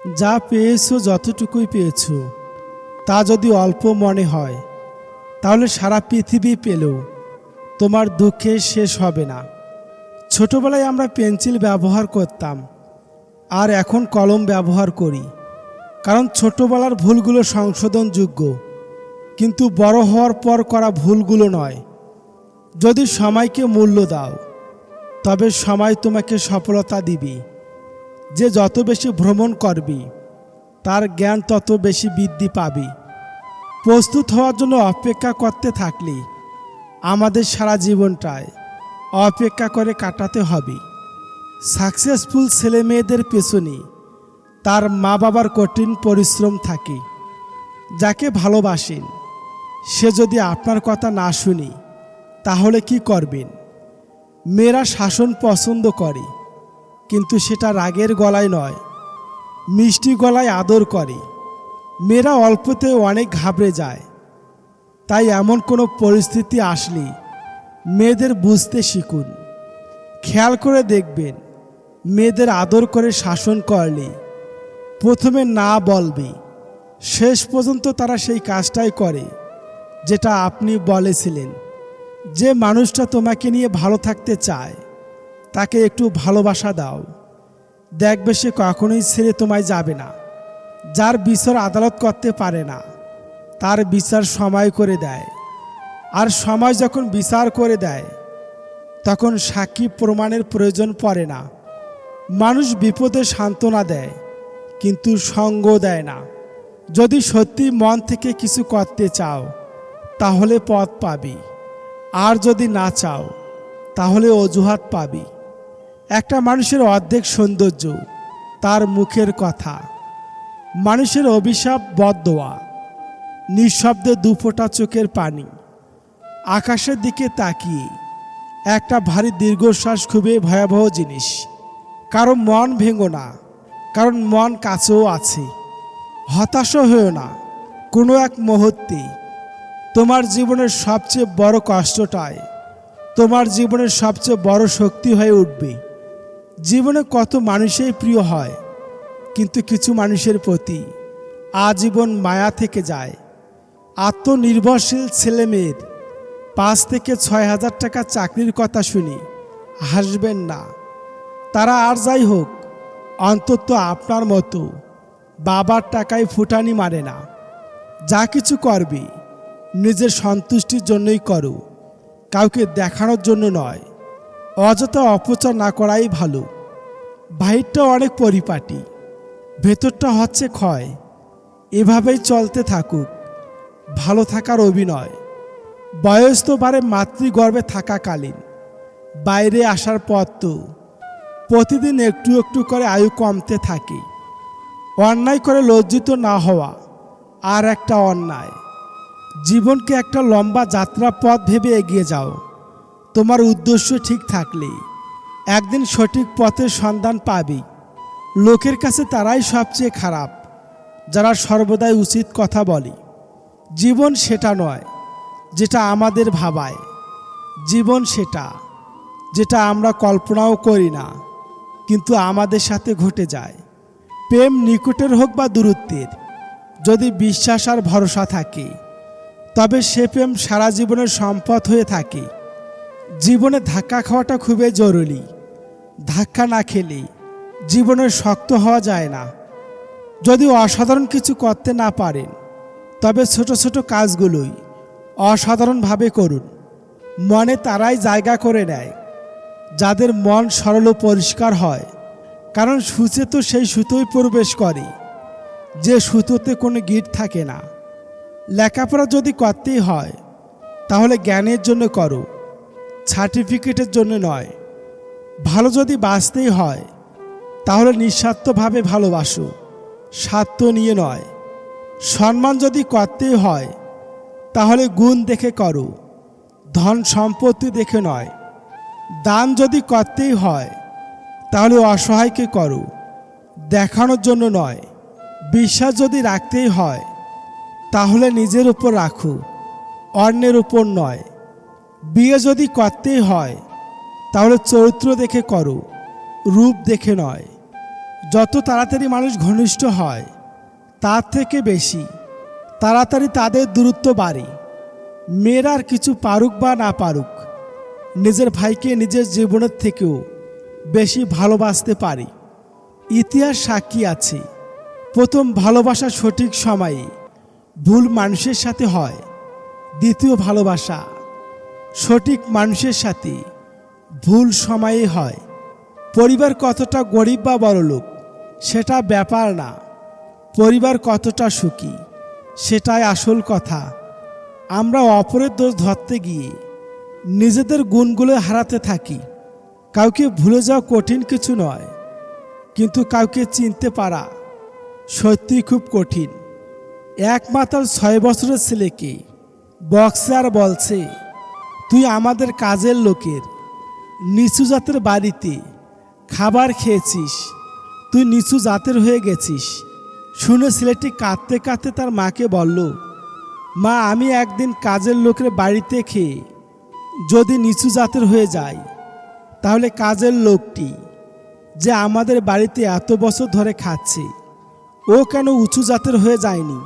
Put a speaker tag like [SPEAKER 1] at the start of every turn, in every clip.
[SPEAKER 1] যা পেয়েছ, যতটুকুই পেয়েছ, তা যদি অল্প মনে হয়, তাহলে সারা পৃথিবী পেলেও তোমার দুঃখে শেষ হবে না। ছোটবেলায় আমরা পেন্সিল ব্যবহার করতাম, আর এখন কলম ব্যবহার করি। কারণ ছোটবেলার ভুলগুলো সংশোধনযোগ্য, কিন্তু বড় হওয়ার পর করা ভুলগুলো নয়। যদি সময়কে মূল্য দাও, তবে সময় তোমাকে সফলতা দিবে। যে যত বেশি ভ্রমণ করবি, তার জ্ঞান তত বেশি বৃদ্ধি পাবে। প্রস্তুত হওয়ার জন্য অপেক্ষা করতে থাকলে, আমাদের সারা জীবনটায় অপেক্ষা করে কাটাতে হবে। সাকসেসফুল ছেলে মেয়েদের পেছনে তার মা বাবার কঠিন পরিশ্রম থাকে, যাকে ভালোবাসেন। সে যদি আপনার কথা না শুনি, তাহলে কি করবেন? মেয়েরা শাসন পছন্দ করে। কিন্তু সেটা রাগের গলায় নয়। মিষ্টি গলায় আদর করে। মেয়েরা অল্পতে অনেক ঘাবড়ে যায়। তাই এমন কোনো পরিস্থিতি আসলে মেয়েদের বুঝতে শিখুন। খেয়াল করে দেখবেন, মেয়েদের আদর করে শাসন করলে প্রথমে না বলবে। শেষ পর্যন্ত তারা সেই কাজটাই করে, যেটা আপনি বলেছিলেন, যে মানুষটা তোমাকে নিয়ে ভালো থাকতে চায়। তাকে একটু ভালোবাসা দাও। দেখবে সে কখনোই ছেড়ে তোমায় যাবে না। যার বিচার আদালত করতে পারে না, তার বিচার সময় করে দেয়। আর সময় যখন বিচার করে দেয়, তখন সাক্ষী প্রমাণের প্রয়োজন পড়ে না। মানুষ বিপদে সান্ত্বনা দেয়, কিন্তু সঙ্গ দেয় না। যদি সত্যি মন থেকে কিছু করতে চাও, তাহলে পথ পাবি। আর যদি না চাও, তাহলে অজুহাত পাবি। একটা মানুষের অর্ধেক সৌন্দর্য, তার মুখের কথা। মানুষের অভিশাপ বদোয়া নিঃশব্দে দুফোটা চোখের পানি। আকাশের দিকে তাকিয়ে, একটা ভারী দীর্ঘশ্বাস খুবই ভয়াবহ জিনিস। কারও মন ভেঙো না, কারণ মন কাছেও আছে। হতাশ হয়েও না, কোনো এক মুহূর্তে। তোমার জীবনের সবচেয়ে বড় কষ্টটায়, তোমার জীবনের সবচেয়ে বড় শক্তি হয়ে উঠবে। জীবনে কত মানুষের প্রিয় হয়, কিন্তু কিছু মানুষের প্রতি আজীবন মায়া থেকে যায়। আত্মনির্ভরশীল ছেলে মেয়ের পাঁচ থেকে ছয় হাজার টাকা চাকরির কথা শুনি, হাসবেন না। তারা আর যাই হোক, অন্তত আপনার মতো বাবার টাকায় ফুটানি মারে না। যা কিছু করবে, নিজের সন্তুষ্টির জন্যই করো, কাউকে দেখানোর জন্য নয়। অযথা অপচয় না করাই ভালো। বাহিরটা অনেক পরিপাটি, ভেতরটা হচ্ছে ক্ষয়। এভাবেই চলতে থাকুক। ভালো থাকার অভিনয়। বয়স তো বারে মাতৃগর্ভে থাকাকালীন। বাইরে আসার পর তো প্রতিদিন একটু একটু করে আয়ু কমতে থাকে। অন্যায় করে লজ্জিত না হওয়া আর একটা অন্যায়। জীবনকে একটা লম্বা যাত্রা পথ ভেবে এগিয়ে যাও। তোমার উদ্দেশ্য ঠিক থাকলে একদিন সঠিক পথের সন্ধান পাবেই লোকের কাছে তারাই সবচেয়ে খারাপ, যারা সর্বদাই উচিত কথা বলে। জীবন সেটা নয়, যেটা আমাদের ভাবায়। জীবন সেটা, যেটা আমরা কল্পনাও করি না, কিন্তু আমাদের সাথে ঘটে যায়। প্রেম নিকটের হোক বা দূরত্বের, যদি বিশ্বাস আর ভরসা থাকে, তবে সে প্রেম সারা জীবনের সম্পদ হয়ে থাকে। জীবনে ধাক্কা খাওয়াটা খুবই জরুরি। ধাক্কা না খেলে জীবনে শক্ত হওয়া যায় না। যদি অসাধারণ কিছু করতে না পারেন, তবে ছোট ছোট কাজগুলোই অসাধারণভাবে করুন। মনে তারাই জায়গা করে নেয়, যাদের মন সরল ও পরিষ্কার হয়। কারণ সূচে তো সেই সুতোই প্রবেশ করে, যে সুতোতে কোনো গিট থাকে না। লেখাপড়া যদি করতেই হয়, তাহলে জ্ঞানের জন্য করো। সার্টিফিকেটের জন্য নয়। ভালো যদি বাঁচতেই হয়, তাহলে নিঃস্বার্থভাবে ভালোবাসো। স্বার্থ নিয়ে নয়। সম্মান যদি করতেই হয়, তাহলে গুণ দেখে করো। ধন সম্পত্তি দেখে নয়। দান যদি করতেই হয়, তাহলে অসহায়কে করো। দেখানোর জন্য নয়। বিশ্বাস যদি রাখতেই হয়, তাহলে নিজের উপর রাখো। অন্যের উপর নয়। বিয়ে যদি করতেই হয়, তাহলে চরিত্র দেখে করো, রূপ দেখে নয়। যত তাড়াতাড়ি মানুষ ঘনিষ্ঠ হয়, তার থেকে বেশি তাড়াতাড়ি তাদের দূরত্ব বাড়ে। মেয়েরা আর কিছু পারুক বা না পারুক, নিজের ভাইকে নিজের জীবনের থেকেও বেশি ভালোবাসতে পারে। ইতিহাস সাক্ষী আছে, প্রথম ভালোবাসা সঠিক সময়ে ভুল মানুষের সাথে হয়, দ্বিতীয় ভালোবাসা সঠিক মানুষের সাথে। ভুল সময়ে হয়। পরিবার কতটা গরিব বা বড়লোক, সেটা ব্যাপার না। পরিবার কতটা সুখী, সেটাই আসল কথা। আমরা অপরের দোষ ধরতে গিয়ে নিজেদের গুণগুলো হারাতে থাকি। কাউকে ভুলে যাওয়া কঠিন কিছু নয়, কিন্তু কাউকে চিনতে পারা সত্যিই খুব কঠিন। একমাত্র ছয় বছরের ছেলেকে বক্সার বলছে তুই আমাদের কাজের লোকের, নিচু জাতের বাড়িতে খাবার খেয়েছিস, তুই নিচু জাতের হয়ে গেছিস। শুনে ছেলেটি কাঁদতে কাঁদতে তার মাকে বলল, মা, আমি একদিন কাজের লোকের বাড়িতে খেয়ে যদি নিচু জাতের হয়ে যায় তাহলে কাজের লোকটি যে আমাদের বাড়িতে এত বছর ধরে খাচ্ছে, ও কেন উঁচু জাতের হয়ে যায়নি?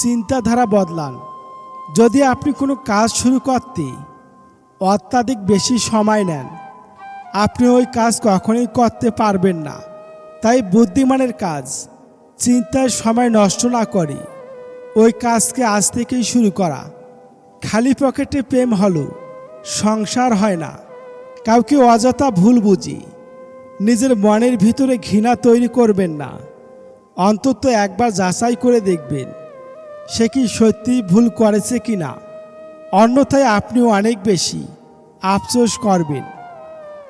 [SPEAKER 1] চিন্তাধারা বদলান। যদি আপনি কোনো কাজ শুরু করতে অত্যাধিক বেশি সময় নেন। আপনি ওই কাজ কখনোই করতে পারবেন না। তাই বুদ্ধিমানের কাজ চিন্তায় সময় নষ্ট না করে। ওই কাজকে আজ থেকেই শুরু করা। খালি পকেটে প্রেম হলো, সংসার হয় না। কাউকে অযথা ভুল বুঝি। নিজের মনের ভিতরে ঘৃণা তৈরি করবেন না। অন্তত একবার যাচাই করে দেখবেন, সে কি সত্যিই ভুল করেছে কি না অন্যথায় আপনিও অনেক বেশি আফসোস করবেন।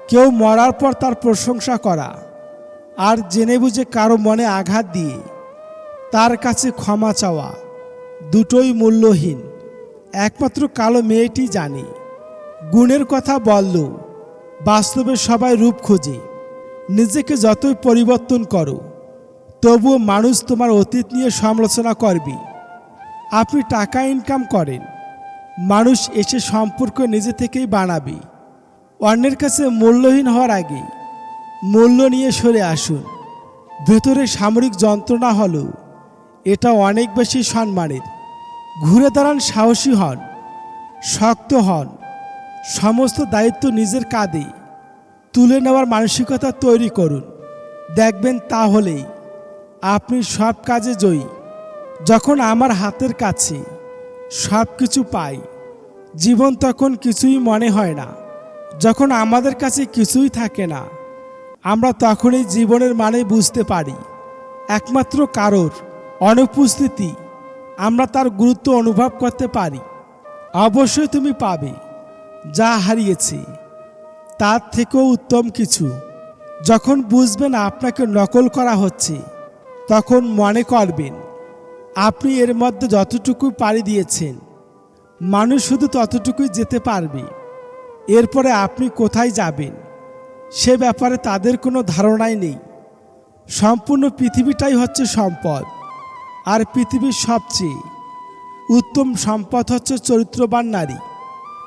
[SPEAKER 1] কেউ মরার পর তার প্রশংসা করা আর জেনে বুঝে কারও মনে আঘাত দিয়ে তার কাছে ক্ষমা চাওয়া দুটোই মূল্যহীন। একমাত্র কালো মেয়েটি জানে, গুণের কথা বলল বাস্তবে সবাই রূপ খোঁজে। নিজেকে যতই পরিবর্তন করো, তবুও মানুষ তোমার অতীত নিয়ে সমালোচনা করবে। আপনি টাকা ইনকাম করেন মানুষ এসে সম্পর্ক নিজে থেকেই বানাবে। অন্যের কাছে মূল্যহীন হওয়ার আগে মূল্য নিয়ে সরে আসুন। ভেতরে সামরিক যন্ত্রণা হলেও এটা অনেক বেশি সম্মানের। ঘুরে দাঁড়ান সাহসী হন, শক্ত হন, সমস্ত দায়িত্ব নিজের কাঁধে তুলে নেওয়ার মানসিকতা তৈরি করুন। দেখবেন তাহলেই আপনি সব কাজে জয়ী। যখন আমার হাতের কাছে সব কিছু পাই জীবন তখন কিছুই মনে হয় না। যখন আমাদের কাছে কিছুই থাকে না, আমরা তখনই জীবনের মানে বুঝতে পারি। একমাত্র কারোর অনুপস্থিতি আমরা তার গুরুত্ব অনুভব করতে পারি। অবশ্যই তুমি পাবে যা হারিয়েছে। তার থেকেও উত্তম কিছু। যখন বুঝবেন আপনাকে নকল করা হচ্ছে, তখন মনে করবেন, আপনি এর মধ্যে যতটুকু পাড়ি দিয়েছেন। মানুষ শুধু ততটুকুই যেতে পারবে। এরপরে আপনি কোথায় যাবেন? সে ব্যাপারে তাদের কোনো ধারণাই নেই। সম্পূর্ণ পৃথিবীটাই হচ্ছে সম্পদ, আর পৃথিবীর সবচেয়ে উত্তম সম্পদ হচ্ছে চরিত্রবান নারী।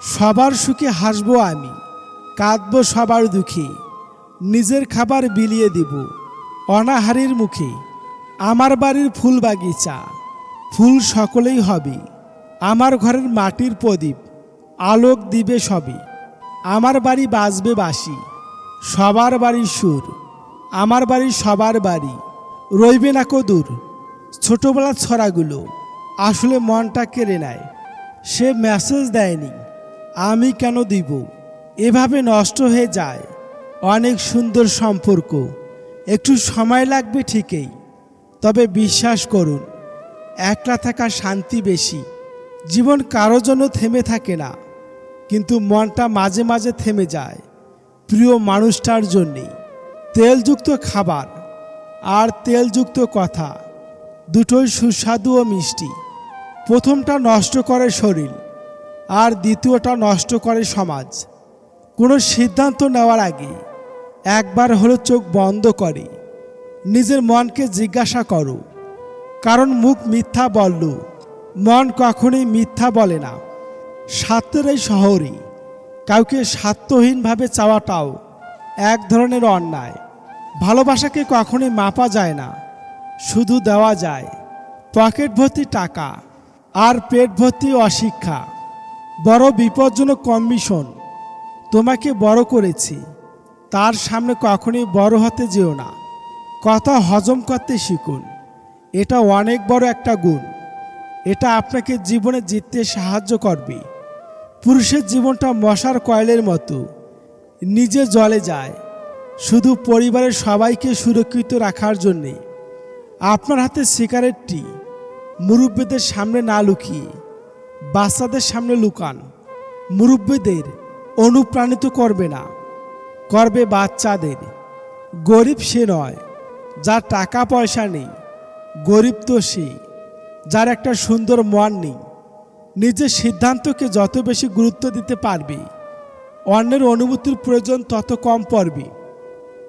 [SPEAKER 1] সবার সুখে হাসবো আমি, কাঁদবো সবার দুঃখে, নিজের খাবার বিলিয়ে দেব অনাহারের মুখে। আমার বাড়ির ফুল বাগিচা ফুল সকলেই হবে। আমার ঘরের মাটির প্রদীপ, আলোক দিবে সবে আমার বাড়ি বাজবে বাসি সবার বাড়ির সুর। আমার বাড়ি সবার বাড়ি, রইবে না কদূর। ছোটবেলার ছড়াগুলো, আসলে মনটা কেড়ে নেয়। সে মেসেজ দেয়নি, আমি কেন দিব? এভাবে নষ্ট হয়ে যায়। অনেক সুন্দর সম্পর্ক, একটু সময় লাগবে ঠিকই। তবে বিশ্বাস করুন, একলা থাকা শান্তি বেশি। জীবন কারও জন্য থেমে থাকে না, কিন্তু মনটা মাঝে মাঝে থেমে যায়। প্রিয় মানুষটার জন্যেই। তেলযুক্ত খাবার আর তেলযুক্ত কথা দুটোই সুস্বাদু ও মিষ্টি। প্রথমটা নষ্ট করে শরীর আর দ্বিতীয়টা নষ্ট করে সমাজ। কোনো সিদ্ধান্ত নেওয়ার আগে একবার হলো চোখ বন্ধ করে। নিজের মনকে জিজ্ঞাসা করো, কারণ মুখ মিথ্যা বলল। মন কখনোই মিথ্যা বলে না। স্বার্থের এই শহরে কাউকে স্বার্থহীনভাবে চাওয়াটাও এক ধরনের অন্যায়। ভালোবাসাকে কখনোই মাপা যায় না, শুধু দেওয়া যায় পকেট ভর্তি টাকা আর পেট ভর্তি অশিক্ষা। বড় বিপজ্জনক কমিশন তোমাকে বড় করেছি, তার সামনে কখনোই বড় হতে যেও না। কথা হজম করতে শিখুন, এটা অনেক বড় একটা গুণ। এটা আপনাকে জীবনে জিততে সাহায্য করবে। পুরুষের জীবনটা মশার কয়েলের মতো। নিজে জলে যায়। শুধু পরিবারের সবাইকে সুরক্ষিত রাখার জন্যে। আপনার হাতে সিগারেটটি। মুরব্বীদের সামনে না লুকিয়ে। বাচ্চাদের সামনে লুকান। মুরব্বীদের অনুপ্রাণিত করবে না। করবে বাচ্চাদের। গরিব সে নয়, যার টাকা পয়সা নেই। গরিব তো সে। যার একটা সুন্দর মন নেই, নিজের সিদ্ধান্তকে যত বেশি গুরুত্ব দিতে পারবে, অন্যের অনুভূতির প্রয়োজন তত কম পড়বে।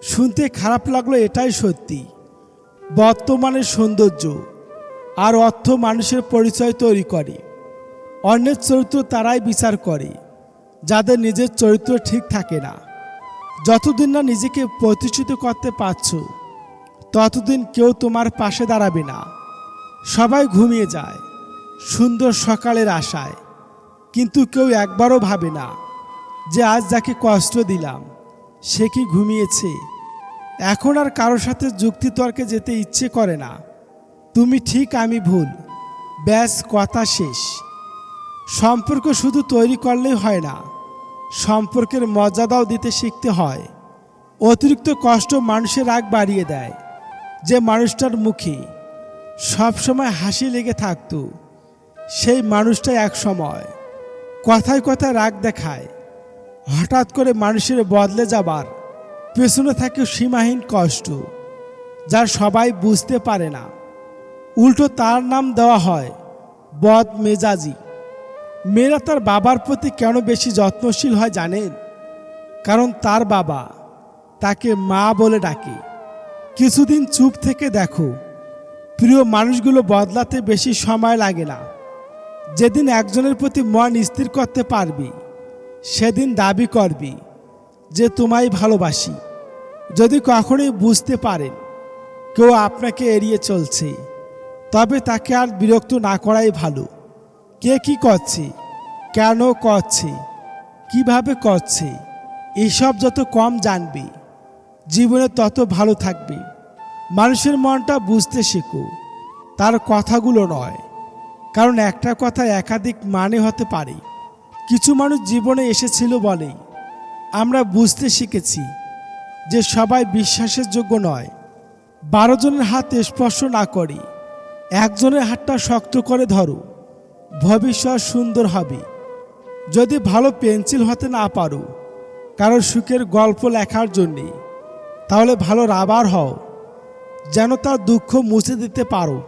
[SPEAKER 1] শুনতে খারাপ লাগল এটাই সত্যি। বর্তমানে সৌন্দর্য আর অর্থ মানুষের পরিচয় তৈরি করে। অন্যের চরিত্র তারাই বিচার করে, যাদের নিজের চরিত্র ঠিক থাকে না। যতদিন না নিজেকে প্রতিষ্ঠিত করতে পারছ, ততদিন কেউ তোমার পাশে দাঁড়াবে না। সবাই ঘুমিয়ে যায়, সুন্দর সকালের আশায়। কিন্তু কেউ একবারও ভাবে না যে আজ যাকে কষ্ট দিলাম, সে কি ঘুমিয়েছে। এখন আর কারোর সাথে যুক্তিতর্কে যেতে ইচ্ছে করে না। তুমি ঠিক আমি ভুল, ব্যাস কথা শেষ। সম্পর্ক শুধু তৈরি করলেই হয় না, সম্পর্কের মর্যাদাও দিতে শিখতে হয়। অতিরিক্ত কষ্ট মানুষের রাগ বাড়িয়ে দেয়, যে মানুষটার মুখে। সবসময় হাসি লেগে থাকতো। সেই মানুষটা এক সময় কথায় কথায় রাগ দেখায়। হঠাৎ করে মানুষের বদলে যাবার পেছনে থাকে সীমাহীন কষ্ট যা সবাই বুঝতে পারে না। উল্টো তার নাম দেওয়া হয়, বদ মেজাজি। মেয়েরা তার বাবার প্রতি কেন বেশি যত্নশীল হয় জানেন? কারণ তার বাবা তাকে মা বলে ডাকে। কিছুদিন চুপ থেকে দেখো প্রিয় মানুষগুলো বদলাতে বেশি সময় লাগে না। যেদিন একজনের প্রতি মন স্থির করতে পারবি, সেদিন দাবি করবি যে, তোমায় ভালোবাসি। যদি কখনোই বুঝতে পারেন, কেউ আপনাকে এড়িয়ে চলছে, তবে তাকে আর বিরক্ত না করাই ভালো। কে কি করছে, কেন করছে, কীভাবে করছে, এসব যত কম জানবে, জীবনে তত ভালো থাকবে। মানুষের মনটা বুঝতে শেখো। তার কথাগুলো নয়। কারণ একটা কথা একাধিক মানে হতে পারে। কিছু মানুষ জীবনে এসেছিল বলেই। আমরা বুঝতে শিখেছি যে সবাই বিশ্বাসের যোগ্য নয়। বারো জনের হাত স্পর্শ না করে। একজনের হাতটা শক্ত করে ধরো। ভবিষ্যৎ সুন্দর হবে। যদি ভালো পেন্সিল হতে না পারো, কারও সুখের গল্প লেখার জন্যে, তাহলে ভালো রাবার হও। যেন তার দুঃখ মুছে দিতে পারো।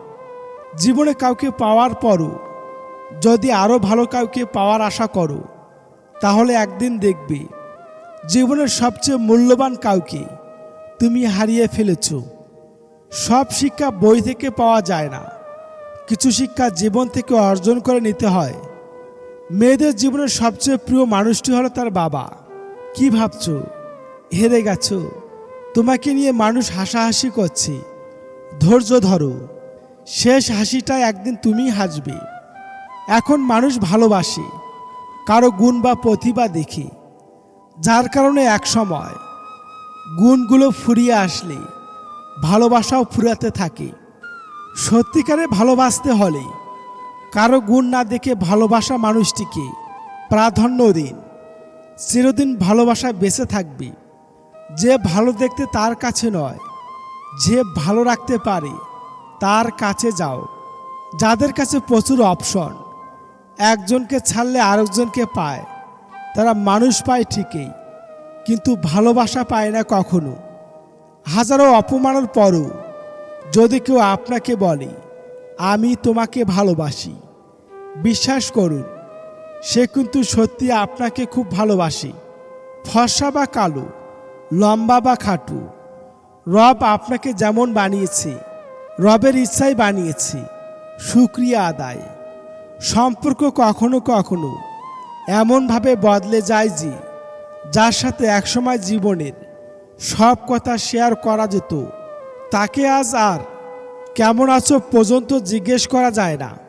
[SPEAKER 1] জীবনে কাউকে পাওয়ার পরও যদি আরও ভালো কাউকে পাওয়ার আশা করো, তাহলে একদিন দেখবে জীবনের সবচেয়ে মূল্যবান কাউকে তুমি হারিয়ে ফেলেছ। সব শিক্ষা বই থেকে পাওয়া যায় না। কিছু শিক্ষা জীবন থেকে অর্জন করে নিতে হয়। মেয়েদের জীবনের সবচেয়ে প্রিয় মানুষটি হলো তার বাবা। কি ভাবছ? হেরে গেছো? তোমাকে নিয়ে মানুষ হাসাহাসি করছে। ধৈর্য ধরো। শেষ হাসিটা একদিন তুমি হাসবে। এখন মানুষ ভালোবাসে, কারও গুণ বা প্রতিভা দেখে, যার কারণে এক সময় গুণগুলো ফুরিয়ে আসলে, ভালোবাসাও ফুরাতে থাকে। সত্যিকারে ভালোবাসতে হলে কারও গুণ না দেখে ভালোবাসা মানুষটিকে প্রাধান্য দিন। চিরদিন ভালোবাসা বেঁচে থাকবে। যে ভালো দেখতে তার কাছে নয়, যে ভালো রাখতে পারে তার কাছে যাও। যাদের কাছে প্রচুর অপশন, একজনকে ছাড়লে আরেকজনকে পায়। তারা মানুষ পায় ঠিকই, কিন্তু ভালোবাসা পায় না কখনো। হাজারো অপমানের পরও যদি কেউ আপনাকে বলে, আমি তোমাকে ভালোবাসি। বিশ্বাস করুন, সে কিন্তু সত্যি আপনাকে খুব ভালোবাসি। ফর্সা বা কালো লম্বা বা খাটু। রব আপনাকে যেমন বানিয়েছে, রবের ইচ্ছাই বানিয়েছে, সুক্রিয়া আদায়। সম্পর্ক কখনো কখনো এমনভাবে বদলে যায় যে, যার সাথে একসময় জীবনের সব কথা শেয়ার করা যেত, তাকে আজ আর কেমন আছো পর্যন্ত জিজ্ঞেস করা যায় না।